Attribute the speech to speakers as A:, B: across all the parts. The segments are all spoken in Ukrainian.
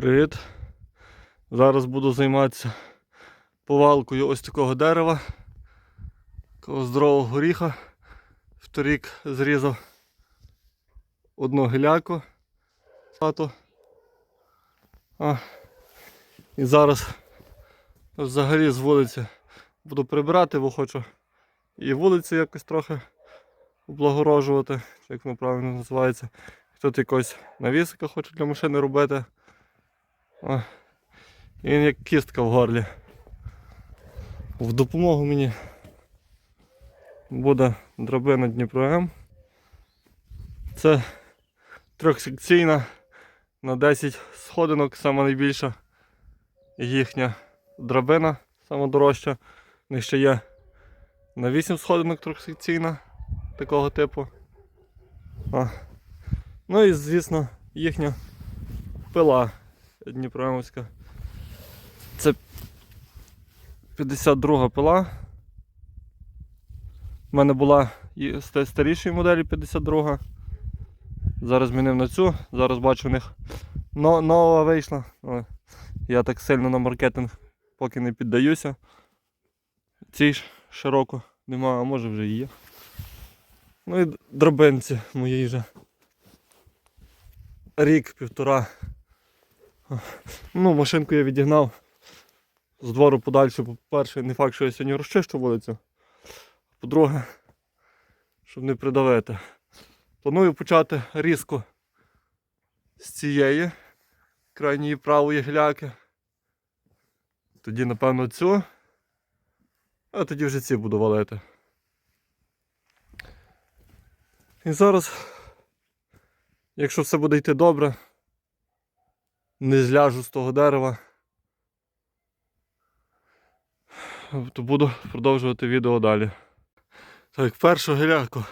A: Привіт. Зараз буду займатися повалкою ось такого дерева. Такого здорового горіха. Вторік зрізав одну гіляку. А. І зараз взагалі з вулиці буду прибирати, бо хочу і вулицю якось трохи облагорожувати, як воно правильно називається. Тут якось навісика хоче для машини робити. О, він як кістка в горлі. В допомогу мені буде драбина Дніпро М. Це трьохсекційна на 10 сходинок, сама найбільша їхня драбина, сама дорожча. В них ще є на 8 сходинок трьохсекційна такого типу. А. Ну і звісно їхня пила Дніпроемська. Це 52 пила. У мене була і з старішої моделі 52. Зараз змінив на цю. Зараз бачу в них нова вийшла. Але я так сильно на маркетинг поки не піддаюся. Цій ж широко нема, а може вже і є. Ну і дробинці моєї же. Рік, півтора. Ну, машинку я відігнав з двору подальше, по-перше, не факт, що я сьогодні розчищу вулицю. По-друге, щоб не придавити. Планую почати різко з цієї крайньої правої гляки. Тоді, напевно, цю. А тоді вже ці буду валити. І зараз, якщо все буде йти добре, не зляжу з того дерева, то буду продовжувати відео далі. Так, першу гіляку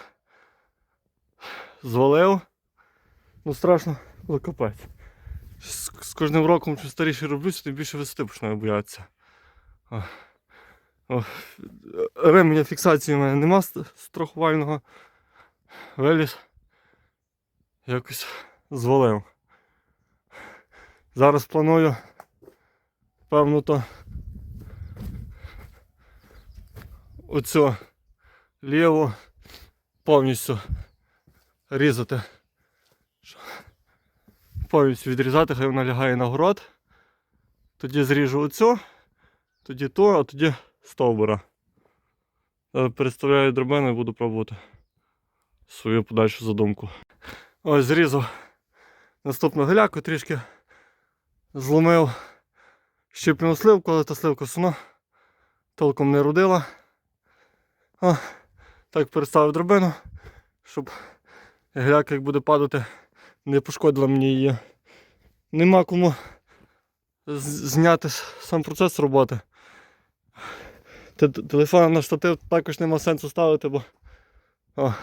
A: звалив. Ну страшно, але капець. З, з кожним роком, чим старіше роблюся, тим більше висоти починаю боятися. Ременя фіксації в мене нема страхувального. Виліз. Якось звалив. Зараз планую, певно, то оцю ліву повністю різати. Повністю відрізати, хай вона лягає на город. Тоді зріжу оцю, тоді ту, а тоді стовбура. Е, Переставляю дробину і буду пробувати свою подальшу задумку. Ось зрізав наступну геляку, трішки зломив щепну сливку, але та сливка одно толком не родила. А, так переставив дробину, щоб геляка, як буде падати, не пошкодила мені її. Нема кому зняти сам процес роботи. Телефон на штатив також нема сенсу ставити, бо о,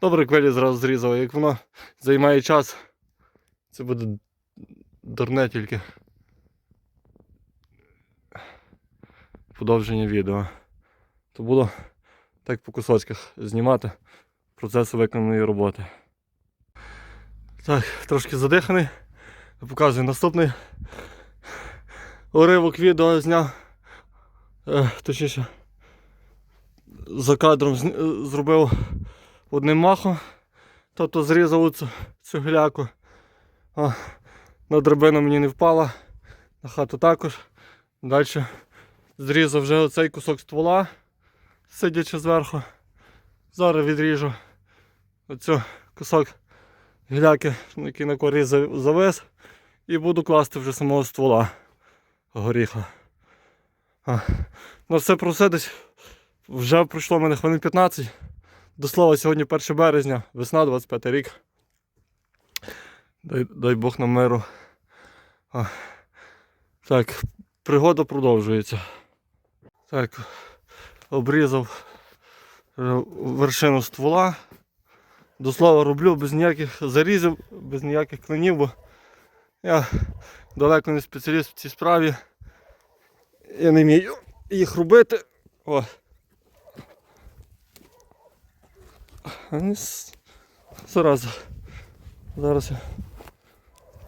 A: добре квелі зразу зрізав, як воно займає час, це буде дурне тільки подовження відео. То буду так по кусочках знімати процес виконаної роботи. Так, трошки задиханий. Показую наступний уривок відео зняв. Е, точніше, за кадром зробив одним махом. Тобто зрізав цю, цю гіляку. О, на драбину мені не впала, на хату також. Далі зрізав вже оцей кусок ствола, сидячи зверху. Зараз відріжу оцю кусок гіляки, який на корі завис, і буду класти вже самого ствола горіха. А, ну все про все десь вже пройшло мене хвилин 15. До слова, сьогодні 1 березня, весна 25 рік. Дай, дай Бог нам миру. Так, пригода продовжується. Так, обрізав вершину ствола. До слова роблю без ніяких зарізів, без ніяких клинів, бо я далеко не спеціаліст в цій справі. Я не вмію їх робити. О. Зараза. Зараз я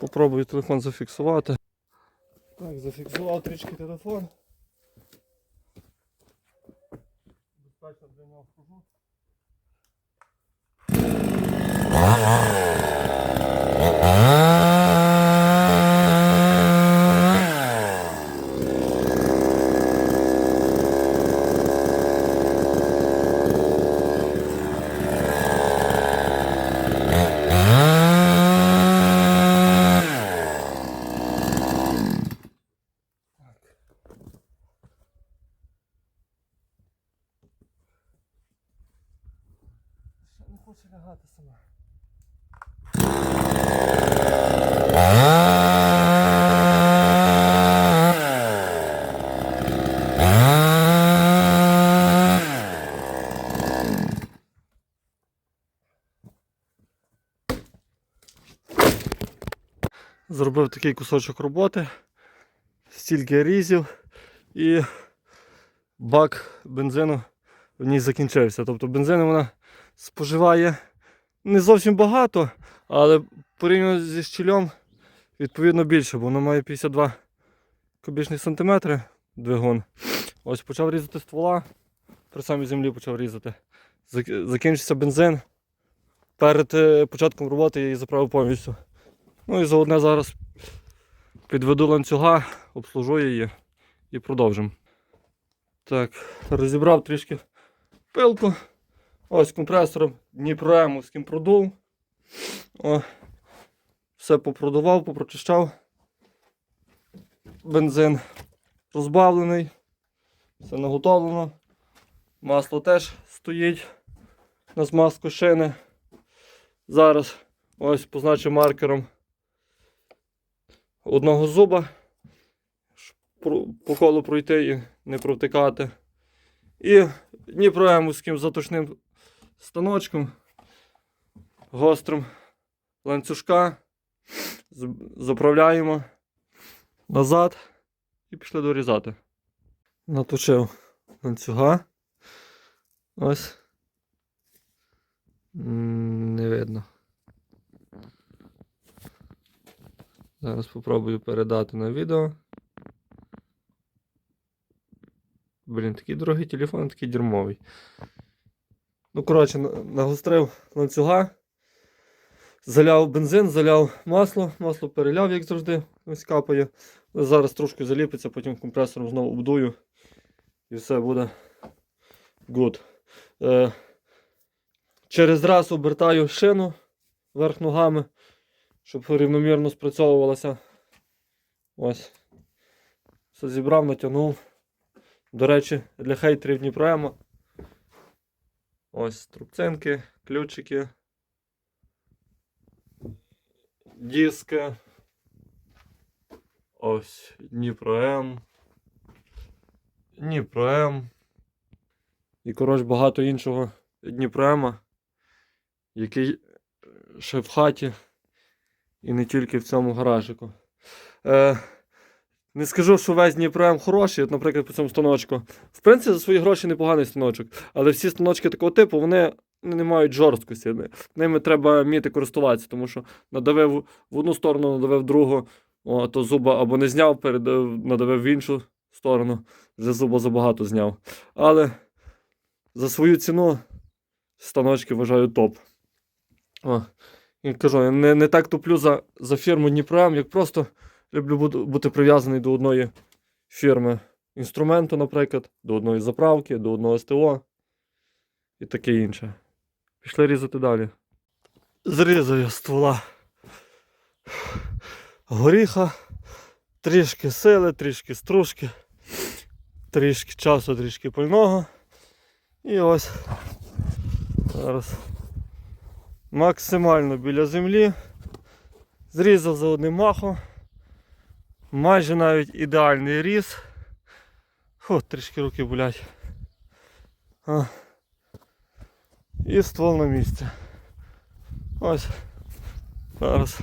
A: попробую телефон зафіксувати. Так, Зафіксував трішки телефон. Достатньо для нього вхожу. Сама. Зробив такий кусочок роботи, стільки різів і бак бензину в ній закінчився. Тобто бензину вона споживає не зовсім багато, але порівняно зі щільом відповідно більше, бо воно має 52 кубічні сантиметри двигун. Ось почав різати ствола, при самій землі почав різати. Закінчився бензин. Перед е, початком роботи я її заправив повністю. Ну і заодне зараз підведу ланцюга, обслужу її і продовжимо. Так, розібрав трішки пилку. Ось компресором Дніпроемовським продув. О, все попродував, попрочищав. Бензин розбавлений. Все наготовлено. Масло теж стоїть на змазку шини. Зараз ось позначу маркером одного зуба. По колу пройти і не провтикати. І Дніпроемовським заточним станочком, гострим ланцюжка. Заправляємо назад і пішли дорізати. Наточив ланцюга. Ось. Не видно. Зараз спробую передати на відео. Блін, такий дорогий телефон, такий дерьмовий. Ну, коротше, нагострив ланцюга, заляв бензин, заляв масло, масло переляв, як завжди, ось капає. Зараз трошки заліпиться, потім компресором знову обдую. І все буде good. Е, через раз обертаю шину верх ногами, щоб рівномірно спрацьовувалася. Ось. Все зібрав, натягнув. До речі, для хейтерів Дніпроема. Ось трубцинки, ключики, диски. Ось Дніпром. Дніпром. І, коротше, багато іншого Дніпроема, який ще в хаті і не тільки в цьому гаражику. Е, не скажу, що весь Дніпром хороший, от, наприклад, по цьому станочку. В принципі, за свої гроші непоганий станочок. Але всі станочки такого типу, вони не мають жорсткості. Ними треба вміти користуватися, тому що надавив в одну сторону, надавив в другу, о, то зуба або не зняв, передав, надавив в іншу сторону, вже зуба забагато зняв. Але за свою ціну станочки вважаю топ. О, і кажу, я не, не так туплю за, за фірму Дніпром, як просто люблю бути, прив'язаний до одної фірми інструменту, наприклад, до одної заправки, до одного СТО і таке інше. Пішли різати далі. Зрізав я ствола горіха, трішки сили, трішки стружки, трішки часу, трішки пального. І ось зараз максимально біля землі. Зрізав за одним махом. Майже навіть ідеальний різ. Фу, трішки руки болять. А. І ствол на місці. Ось. Зараз.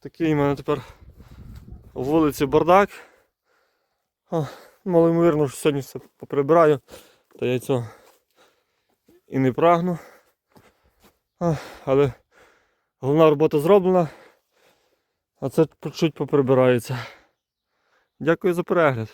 A: Такий у мене тепер у вулиці бардак. А, мало що сьогодні все поприбираю, та я цього і не прагну. А, але головна робота зроблена, а це чуть поприбирається. Дякую за перегляд.